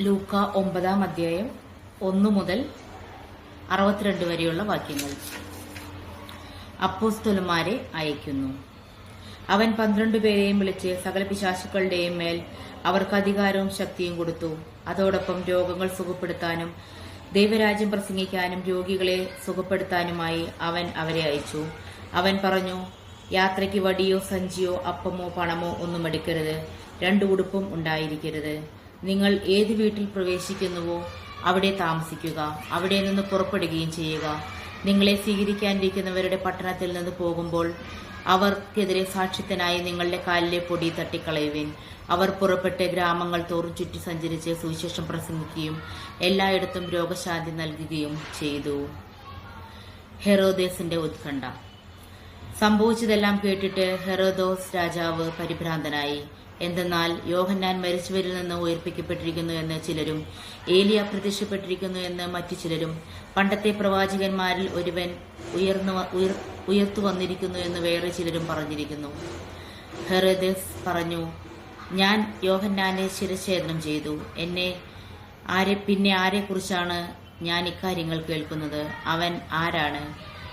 ലൂക്ക ഒമ്പതാം അധ്യായം ഒന്നു മുതൽ അറുപത്തിരണ്ട് വരെയുള്ള വാക്യങ്ങൾ. അപ്പോസ്തലന്മാരെ അയക്കുന്നു അവൻ പന്ത്രണ്ട് പേരെയും വിളിച്ച് സകല പിശാശുക്കളുടെയും മേൽ അവർക്ക് അധികാരവും ശക്തിയും കൊടുത്തു. അതോടൊപ്പം രോഗങ്ങൾ സുഖപ്പെടുത്താനും ദൈവരാജ്യം പ്രസംഗിക്കാനും രോഗികളെ സുഖപ്പെടുത്താനുമായി അവൻ അവരെ അയച്ചു. അവൻ പറഞ്ഞു യാത്രയ്ക്ക് വടിയോ സഞ്ചിയോ അപ്പമോ പണമോ ഒന്നും എടുക്കരുത്. രണ്ടു ഉടുപ്പും ഉണ്ടായിരിക്കരുത്. നിങ്ങൾ ഏത് വീട്ടിൽ പ്രവേശിക്കുന്നുവോ അവിടെ താമസിക്കുക. അവിടെ നിന്ന് പുറപ്പെടുകയും ചെയ്യുക. നിങ്ങളെ സ്വീകരിക്കാനിരിക്കുന്നവരുടെ പട്ടണത്തിൽ നിന്ന് പോകുമ്പോൾ അവർക്കെതിരെ സാക്ഷ്യത്തിനായി നിങ്ങളുടെ കാലിലെ പൊടി തട്ടിക്കളയുവിൻ. അവർ പുറപ്പെട്ട് ഗ്രാമങ്ങൾ തോറും ചുറ്റി സഞ്ചരിച്ച് സുവിശേഷം പ്രസംഗിക്കുകയും എല്ലായിടത്തും രോഗശാന്തി നൽകുകയും ചെയ്തു. ഹെറോദേസിന്റെ ഉത്കണ്ഠ. സംഭവിച്ചതെല്ലാം കേട്ടിട്ട് ഹെറോദോസ് രാജാവ് പരിഭ്രാന്തനായി. എന്തെന്നാൽ യോഹന്നാൻ മരിച്ചവരിൽ നിന്ന് ഉയർപ്പിക്കപ്പെട്ടിരിക്കുന്നു എന്ന് ചിലരും ഏലിയ പ്രത്യക്ഷപ്പെട്ടിരിക്കുന്നു എന്ന് മറ്റു ചിലരും പണ്ടത്തെ പ്രവാചകന്മാരിൽ ഒരുവൻ ഉയർന്നു ഉയർത്തു വന്നിരിക്കുന്നു എന്ന് വേറെ ചിലരും പറഞ്ഞിരിക്കുന്നു. ഹെറോദസ് പറഞ്ഞു ഞാൻ യോഹന്നാനെ ശിരച്ഛേദനം ചെയ്തു. എന്നെ ആരെ പിന്നെ ആരെക്കുറിച്ചാണ് ഞാൻ ഇക്കാര്യങ്ങൾ കേൾക്കുന്നത്? അവൻ ആരാണ്?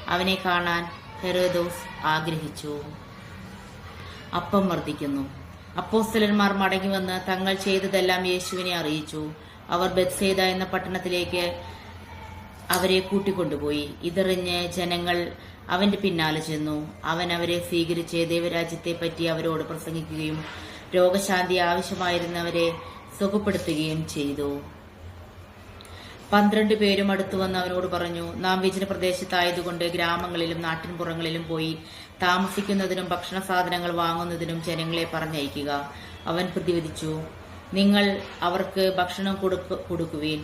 അവനെ കാണാൻ ഹെറോദോസ് ആഗ്രഹിച്ചു. അപ്പം വർദ്ധിക്കുന്നു അപ്പോസ്തലന്മാർ മടങ്ങി വന്ന് തങ്ങൾ ചെയ്തതെല്ലാം യേശുവിനെ അറിയിച്ചു. അവർ ബത്സേദ എന്ന പട്ടണത്തിലേക്ക് അവരെ കൂട്ടിക്കൊണ്ടുപോയി. ഇതറിഞ്ഞ് ജനങ്ങൾ അവന്റെ പിന്നാലെ ചെന്നു. അവൻ അവരെ സ്വീകരിച്ച് ദൈവരാജ്യത്തെ പറ്റി അവരോട് പ്രസംഗിക്കുകയും രോഗശാന്തി ആവശ്യമായിരുന്നവരെ സുഖപ്പെടുത്തുകയും ചെയ്തു. പന്ത്രണ്ട് പേരും അടുത്തു വന്ന് അവനോട് പറഞ്ഞു നാം വിജന പ്രദേശത്തായതുകൊണ്ട് ഗ്രാമങ്ങളിലും നാട്ടിൻപുറങ്ങളിലും പോയി താമസിക്കുന്നതിനും ഭക്ഷണ സാധനങ്ങൾ വാങ്ങുന്നതിനും ജനങ്ങളെ പറഞ്ഞയക്കുക. അവൻ പ്രതിവദിച്ചു നിങ്ങൾ അവർക്ക് ഭക്ഷണം കൊടുക്ക കൊടുക്കുവീൻ.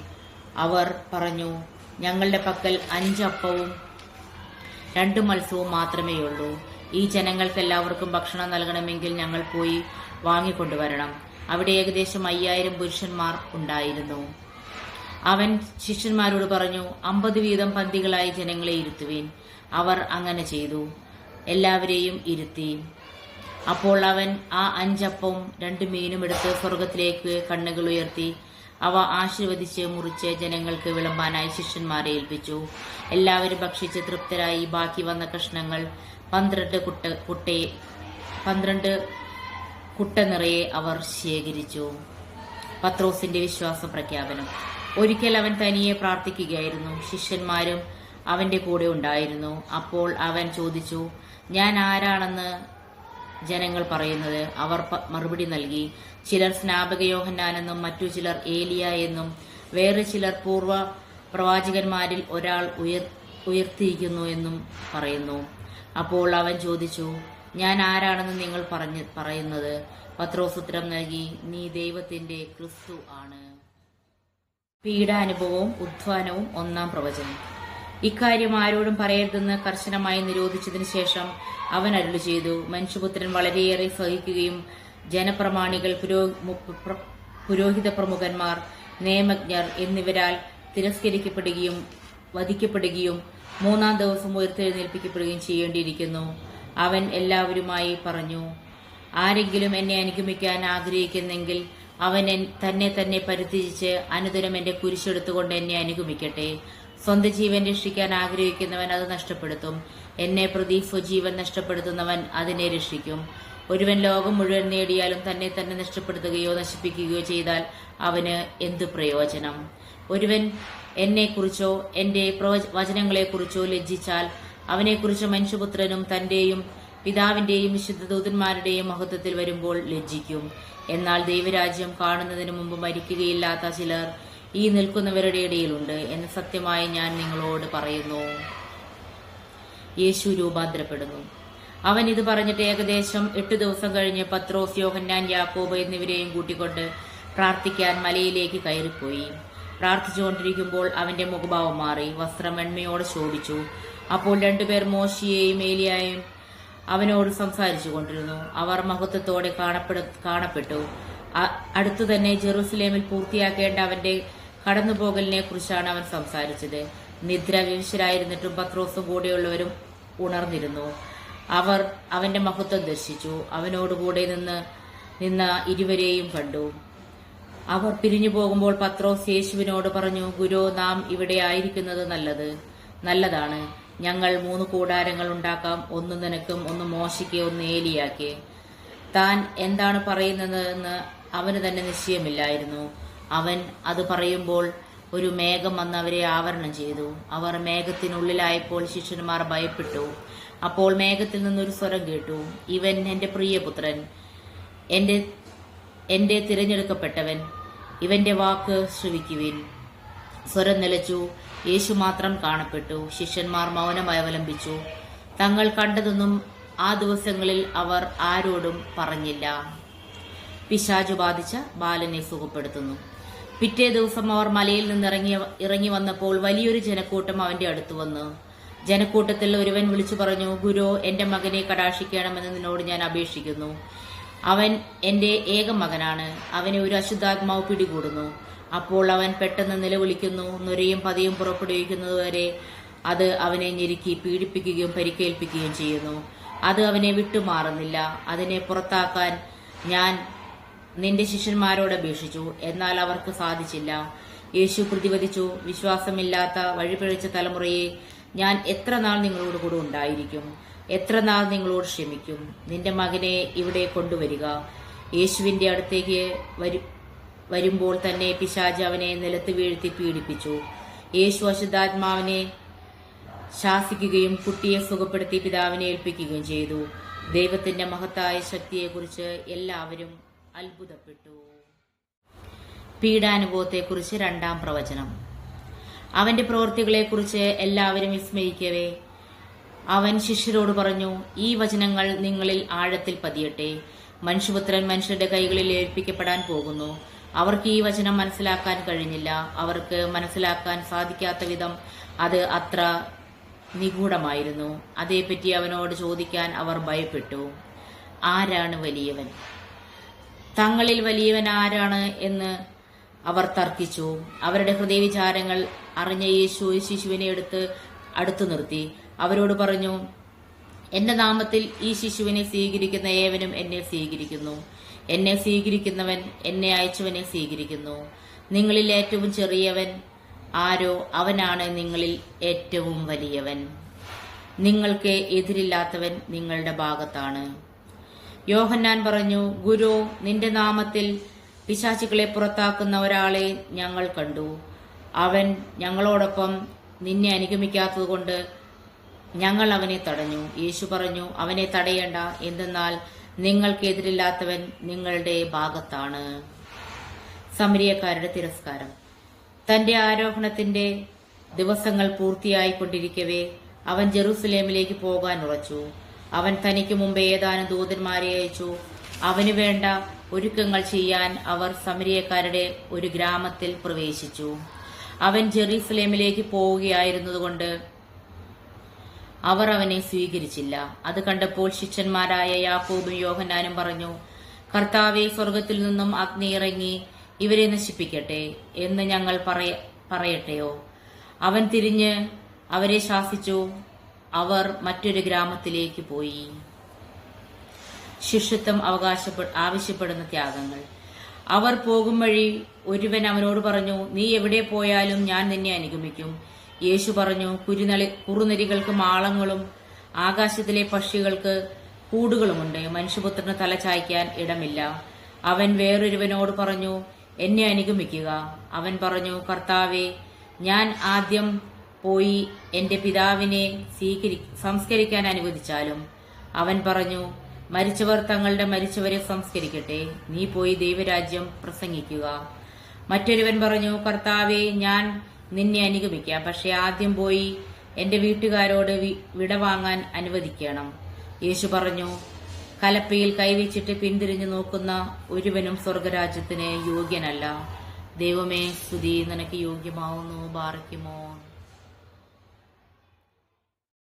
അവർ പറഞ്ഞു ഞങ്ങളുടെ പക്കൽ അഞ്ചപ്പവും രണ്ട് മത്സ്യവും മാത്രമേയുള്ളൂ ഈ ജനങ്ങൾക്ക് എല്ലാവർക്കും ഭക്ഷണം നൽകണമെങ്കിൽ ഞങ്ങൾ പോയി വാങ്ങിക്കൊണ്ടുവരണം. അവിടെ ഏകദേശം അയ്യായിരം പുരുഷന്മാർ ഉണ്ടായിരുന്നു. അവൻ ശിഷ്യന്മാരോട് പറഞ്ഞു അമ്പത് വീതം പന്തികളായി ജനങ്ങളെ ഇരുത്തുവേൻ. അവർ അങ്ങനെ ചെയ്തു. എല്ലാവരെയും ഇരുത്തി. അപ്പോൾ അവൻ ആ അഞ്ചപ്പവും രണ്ട് മീനും എടുത്ത് സ്വർഗത്തിലേക്ക് കണ്ണുകൾ ഉയർത്തി. അവ ആശീർവദിച്ച് മുറിച്ച് ജനങ്ങൾക്ക് വിളമ്പാനായി ശിഷ്യന്മാരെ ഏൽപ്പിച്ചു. എല്ലാവരും ഭക്ഷിച്ച് തൃപ്തരായി. ബാക്കി വന്ന കഷ്ണങ്ങൾ പന്ത്രണ്ട് കുട്ട കുട്ടേ പന്ത്രണ്ട് കുട്ട നിറയെ അവർ ശേഖരിച്ചു. പത്രോസിന്റെ വിശ്വാസ പ്രഖ്യാപനം ഒരിക്കൽ അവൻ തനിയെ പ്രാർത്ഥിക്കുകയായിരുന്നു. ശിഷ്യന്മാരും അവന്റെ കൂടെ ഉണ്ടായിരുന്നു. അപ്പോൾ അവൻ ചോദിച്ചു ഞാൻ ആരാണെന്ന് ജനങ്ങൾ പറയുന്നത്? അവർ മറുപടി നൽകി ചിലർ സ്നാപക യോഹന്നാനെന്നും മറ്റു ചിലർ ഏലിയ എന്നും വേറെ ചിലർ പൂർവ പ്രവാചകന്മാരിൽ ഒരാൾ ഉയർ ഉയർത്തിയിരിക്കുന്നു എന്നും പറയുന്നു. അപ്പോൾ അവൻ ചോദിച്ചു ഞാൻ ആരാണെന്ന് നിങ്ങൾ പറഞ്ഞ് പറയുന്നത്? പത്രോസുത്രം നൽകി നീ ദൈവത്തിന്റെ ക്രിസ്തു ആണ്. പീഡാനുഭവവും ഉദ്ധാനവും ഒന്നാം പ്രവചനം. ഇക്കാര്യം ആരോടും പറയരുതെന്ന് കർശനമായി നിരോധിച്ചതിനു ശേഷം അവൻ അരുളി ചെയ്തു. മനുഷ്യപുത്രൻ വളരെയേറെ സഹിക്കുകയും ജനപ്രമാണികൾ പുരോഹിത പ്രമുഖന്മാർ നിയമജ്ഞർ എന്നിവരാൽ തിരസ്കരിക്കപ്പെടുകയും വധിക്കപ്പെടുകയും മൂന്നാം ദിവസം ഉയർത്തെഴുന്നേൽപ്പിക്കപ്പെടുകയും ചെയ്യേണ്ടിയിരിക്കുന്നു. അവൻ എല്ലാവരുമായി പറഞ്ഞു ആരെങ്കിലും എന്നെ അനുഗമിക്കാൻ ആഗ്രഹിക്കുന്നെങ്കിൽ അവൻ തന്നെ തന്നെ പരിത്യജിച്ച് അനുദിനം എന്റെ കുരിശെടുത്തുകൊണ്ട് എന്നെ അനുഗമിക്കട്ടെ. സ്വന്തം ജീവൻ രക്ഷിക്കാൻ ആഗ്രഹിക്കുന്നവൻ അത് നഷ്ടപ്പെടുത്തും. എന്നെ പ്രതി സ്വജീവൻ നഷ്ടപ്പെടുത്തുന്നവൻ അതിനെ രക്ഷിക്കും. ഒരുവൻ ലോകം മുഴുവൻ നേടിയാലും തന്നെ തന്നെ നഷ്ടപ്പെടുത്തുകയോ നശിപ്പിക്കുകയോ ചെയ്താൽ അവന് എന്തു പ്രയോജനം? ഒരുവൻ എന്നെക്കുറിച്ചോ എന്റെ വചനങ്ങളെക്കുറിച്ചോ ലജ്ജിച്ചാൽ അവനെക്കുറിച്ച് മനുഷ്യപുത്രനും തന്റെയും പിതാവിന്റെയും വിശുദ്ധദൂതന്മാരുടെയും മഹത്വത്തിൽ വരുമ്പോൾ ലജ്ജിക്കും. എന്നാൽ ദൈവരാജ്യം കാണുന്നതിന് മുമ്പ് മരിക്കുകയില്ലാത്ത ചിലർ ഈ നിൽക്കുന്നവരുടെ ഇടയിലുണ്ട് എന്ന് സത്യമായി ഞാൻ നിങ്ങളോട് പറയുന്നു. യേശു രൂപാന്തരപ്പെടുന്നു. അവൻ ഇത് പറഞ്ഞിട്ട് ഏകദേശം എട്ട് ദിവസം കഴിഞ്ഞ് പത്രോസ് യോഹന്നാൻ യാക്കോബ് എന്നിവരെയും കൂട്ടിക്കൊണ്ട് പ്രാർത്ഥിക്കാൻ മലയിലേക്ക് കയറിപ്പോയി. പ്രാർത്ഥിച്ചുകൊണ്ടിരിക്കുമ്പോൾ അവന്റെ മുഖഭാവം മാറി. വസ്ത്രം എണ്മയോടെ ശോഭിച്ചു. അപ്പോൾ രണ്ടുപേർ മോശിയെയും ഏലിയായും അവനോട് സംസാരിച്ചു കൊണ്ടിരുന്നു അവർ മഹത്വത്തോടെ കാണപ്പെട കാണപ്പെട്ടു. അടുത്തു തന്നെ ജെറൂസലേമിൽ പൂർത്തിയാക്കേണ്ട അവന്റെ കടന്നുപോകലിനെ കുറിച്ചാണ് അവൻ സംസാരിച്ചത്. നിദ്ര വിവശരായിരുന്നിട്ടും പത്രോസും കൂടെയുള്ളവരും ഉണർന്നിരുന്നു. അവർ അവന്റെ മഹത്വം ദർശിച്ചു. അവനോടുകൂടെ നിന്ന് നിന്ന ഇരുവരെയും കണ്ടു. അവർ പിരിഞ്ഞു പോകുമ്പോൾ പത്രോസ് യേശുവിനോട് പറഞ്ഞു ഗുരു നാം ഇവിടെ ആയിരിക്കുന്നത് നല്ലത് നല്ലതാണ്. ഞങ്ങൾ മൂന്ന് കൂടാരങ്ങൾ ഉണ്ടാക്കാം. ഒന്ന് നിനക്കും ഒന്ന് മോശയ്ക്ക് ഒന്ന് ഏലിയാക്ക്. താൻ എന്താണ് പറയുന്നതെന്ന് അവന് തന്നെ നിശ്ചയമില്ലായിരുന്നു. അവൻ അത് പറയുമ്പോൾ ഒരു മേഘം വന്ന് അവരെ ആവരണം ചെയ്തു. അവർ മേഘത്തിനുള്ളിലായപ്പോൾ ശിഷ്യന്മാർ ഭയപ്പെട്ടു. അപ്പോൾ മേഘത്തിൽ നിന്നൊരു സ്വരം കേട്ടു. ഇവൻ എന്റെ പ്രിയപുത്രൻ എന്റെ എന്റെ തിരഞ്ഞെടുക്കപ്പെട്ടവൻ ഇവന്റെ വാക്ക് ശ്രവിക്കുവിൻ. സ്വരം നിലച്ചു. യേശു മാത്രം കാണപ്പെട്ടു. ശിഷ്യന്മാർ മൗനം അവലംബിച്ചു. തങ്ങൾ കണ്ടതൊന്നും ആ ദിവസങ്ങളിൽ അവർ ആരോടും പറഞ്ഞില്ല. പിശാചു ബാധിച്ച ബാലനെ സുഖപ്പെടുത്തുന്നു. പിറ്റേ ദിവസം അവർ മലയിൽ നിന്ന് ഇറങ്ങി ഇറങ്ങി വന്നപ്പോൾ വലിയൊരു ജനക്കൂട്ടം അവന്റെ അടുത്ത് വന്നു. ജനക്കൂട്ടത്തിൽ ഒരുവൻ വിളിച്ചു പറഞ്ഞു ഗുരു എന്റെ മകനെ കടാക്ഷിക്കണമെന്ന് നിന്നോട് ഞാൻ അപേക്ഷിക്കുന്നു. അവൻ എന്റെ ഏക മകനാണ്. അവനെ ഒരു അശുദ്ധാത്മാവ് പിടികൂടുന്നു. അപ്പോൾ അവൻ പെട്ടെന്ന് നിലവിളിക്കുന്നു നുരയും പതിയും പുറപ്പെടുവിക്കുന്നതുവരെ അത് അവനെ ഞെരുക്കി പീഡിപ്പിക്കുകയും പരിക്കേൽപ്പിക്കുകയും ചെയ്യുന്നു. അത് അവനെ വിട്ടുമാറുന്നില്ല. അതിനെ പുറത്താക്കാൻ ഞാൻ നിന്റെ ശിഷ്യന്മാരോട് അപേക്ഷിച്ചു. എന്നാൽ അവർക്ക് സാധിച്ചില്ല. യേശു പ്രതിവദിച്ചു വിശ്വാസമില്ലാത്ത വഴിപിഴച്ച തലമുറയെ ഞാൻ എത്ര നാൾ നിങ്ങളോട് കൂടെ ഉണ്ടായിരിക്കും? എത്ര നാൾ നിങ്ങളോട് ക്ഷമിക്കും? നിന്റെ മകനെ ഇവിടെ കൊണ്ടുവരിക. യേശുവിന്റെ അടുത്തേക്ക് വരു- വരുമ്പോൾ തന്നെ പിശാജ് അവനെ നിലത്ത് വീഴ്ത്തി പീഡിപ്പിച്ചു. യേശു അശുദ്ധാത്മാവിനെ ശാസിക്കുകയും കുട്ടിയെ സുഖപ്പെടുത്തി പിതാവിനെ ഏൽപ്പിക്കുകയും ചെയ്തു. ദൈവത്തിന്റെ മഹത്തായ ശക്തിയെക്കുറിച്ച് എല്ലാവരും അത്ഭുതപ്പെട്ടു. പീഡാനുഭവത്തെക്കുറിച്ച് രണ്ടാം പ്രവചനം. അവന്റെ പ്രവൃത്തികളെക്കുറിച്ച് എല്ലാവരും വിസ്മയിക്കവേ. അവൻ ശിഷ്യരോട് പറഞ്ഞു ഈ വചനങ്ങൾ നിങ്ങളിൽ ആഴത്തിൽ പതിയട്ടെ. മനുഷ്യപുത്രൻ മനുഷ്യരുടെ കൈകളിൽ ഏൽപ്പിക്കപ്പെടാൻ പോകുന്നു. അവർക്ക് ഈ വചനം മനസ്സിലാക്കാൻ കഴിഞ്ഞില്ല. അവർക്ക് മനസ്സിലാക്കാൻ സാധിക്കാത്ത വിധം അത് അത്ര നിഗൂഢമായിരുന്നു. അതേപ്പറ്റി അവനോട് ചോദിക്കാൻ അവർ ഭയപ്പെട്ടു. ആരാണ് വലിയവൻ? തങ്ങളിൽ വലിയവൻ ആരാണ് എന്ന് അവർ തർക്കിച്ചു. അവരുടെ ഹൃദയവിചാരങ്ങൾ അറിഞ്ഞ യേശു ശിശുവിനെ എടുത്ത് അടുത്തു നിർത്തി. അവരോട് പറഞ്ഞു എന്റെ നാമത്തിൽ ഈ ശിശുവിനെ സ്വീകരിക്കുന്ന ഏവനും എന്നെ സ്വീകരിക്കുന്നു. എന്നെ സ്വീകരിക്കുന്നവൻ എന്നെ അയച്ചവനെ സ്വീകരിക്കുന്നു. നിങ്ങളിൽ ഏറ്റവും ചെറിയവൻ ആരോ അവനാണ് നിങ്ങളിൽ ഏറ്റവും വലിയവൻ. നിങ്ങൾക്ക് എതിരില്ലാത്തവൻ നിങ്ങളുടെ ഭാഗത്താണ്. യോഹന്നാൻ പറഞ്ഞു ഗുരു നിന്റെ നാമത്തിൽ പിശാചികളെ പുറത്താക്കുന്ന ഒരാളെ ഞങ്ങൾ കണ്ടു. അവൻ ഞങ്ങളോടൊപ്പം നിന്നെ അനുഗമിക്കാത്തതുകൊണ്ട് ഞങ്ങൾ അവനെ തടഞ്ഞു. യേശു പറഞ്ഞു അവനെ തടയേണ്ട. എന്തെന്നാൽ നിങ്ങൾക്കെതിരില്ലാത്തവൻ നിങ്ങളുടെ ഭാഗത്താണ്. സമരിയക്കാരുടെ തിരസ്കാരം. തന്റെ ആരോഹണത്തിന്റെ ദിവസങ്ങൾ പൂർത്തിയായിക്കൊണ്ടിരിക്കവേ അവൻ ജെറൂസലേമിലേക്ക് പോകാൻ ഉറച്ചു. അവൻ തനിക്ക് മുമ്പേ ഏതാനും ദൂതന്മാരെ അയച്ചു. അവന് വേണ്ട ഒരുക്കങ്ങൾ ചെയ്യാൻ അവർ സമരിയക്കാരുടെ ഒരു ഗ്രാമത്തിൽ പ്രവേശിച്ചു. അവൻ ജെറൂസലേമിലേക്ക് പോവുകയായിരുന്നതുകൊണ്ട് അവർ അവനെ സ്വീകരിച്ചില്ല. അത് കണ്ടപ്പോൾ ശിഷ്യന്മാരായ യാക്കോബും യോഹന്നാനും പറഞ്ഞു കർത്താവെ സ്വർഗത്തിൽ നിന്നും അഗ്നി ഇറങ്ങി ഇവരെ നശിപ്പിക്കട്ടെ എന്ന് ഞങ്ങൾ പറയ പറയട്ടെയോ? അവൻ തിരിഞ്ഞ് അവരെ ശാസിച്ചു. അവർ മറ്റൊരു ഗ്രാമത്തിലേക്ക് പോയി. ശിഷ്യത്വം അവകാശപ്പെ ആവശ്യപ്പെടുന്ന ത്യാഗങ്ങൾ. അവർ പോകും വഴി ഒരുവൻ അവനോട് പറഞ്ഞു നീ എവിടെ പോയാലും ഞാൻ നിന്നെ അനുഗമിക്കും. യേശു പറഞ്ഞു കുരുനളി കുറുനരികൾക്ക് മാളങ്ങളും ആകാശത്തിലെ പക്ഷികൾക്ക് കൂടുകളുമുണ്ട്. മനുഷ്യപുത്രന് തല ചായ്ക്കാൻ ഇടമില്ല. അവൻ വേറൊരുവനോട് പറഞ്ഞു എന്നെ അനുഗമിക്കുക. അവൻ പറഞ്ഞു കർത്താവെ ഞാൻ ആദ്യം പോയി എന്റെ പിതാവിനെ സ്വീകരി സംസ്കരിക്കാൻ അനുവദിച്ചാലും. അവൻ പറഞ്ഞു മരിച്ചവർ തങ്ങളുടെ മരിച്ചവരെ സംസ്കരിക്കട്ടെ. നീ പോയി ദൈവരാജ്യം പ്രസംഗിക്കുക. മറ്റൊരുവൻ പറഞ്ഞു കർത്താവെ ഞാൻ നിന്നെ അനുഗമിക്കാം. പക്ഷെ ആദ്യം പോയി എന്റെ വീട്ടുകാരോട് വിട വാങ്ങാൻ അനുവദിക്കണം. യേശു പറഞ്ഞു കലപ്പയിൽ കൈവച്ചിട്ട് പിന്തിരിഞ്ഞു നോക്കുന്ന ഒരുവനും സ്വർഗരാജ്യത്തിന് യോഗ്യനല്ല. ദൈവമേ സ്തുതി നിനക്ക് യോഗ്യമാവുന്നു ബാറയ്ക്കുമോ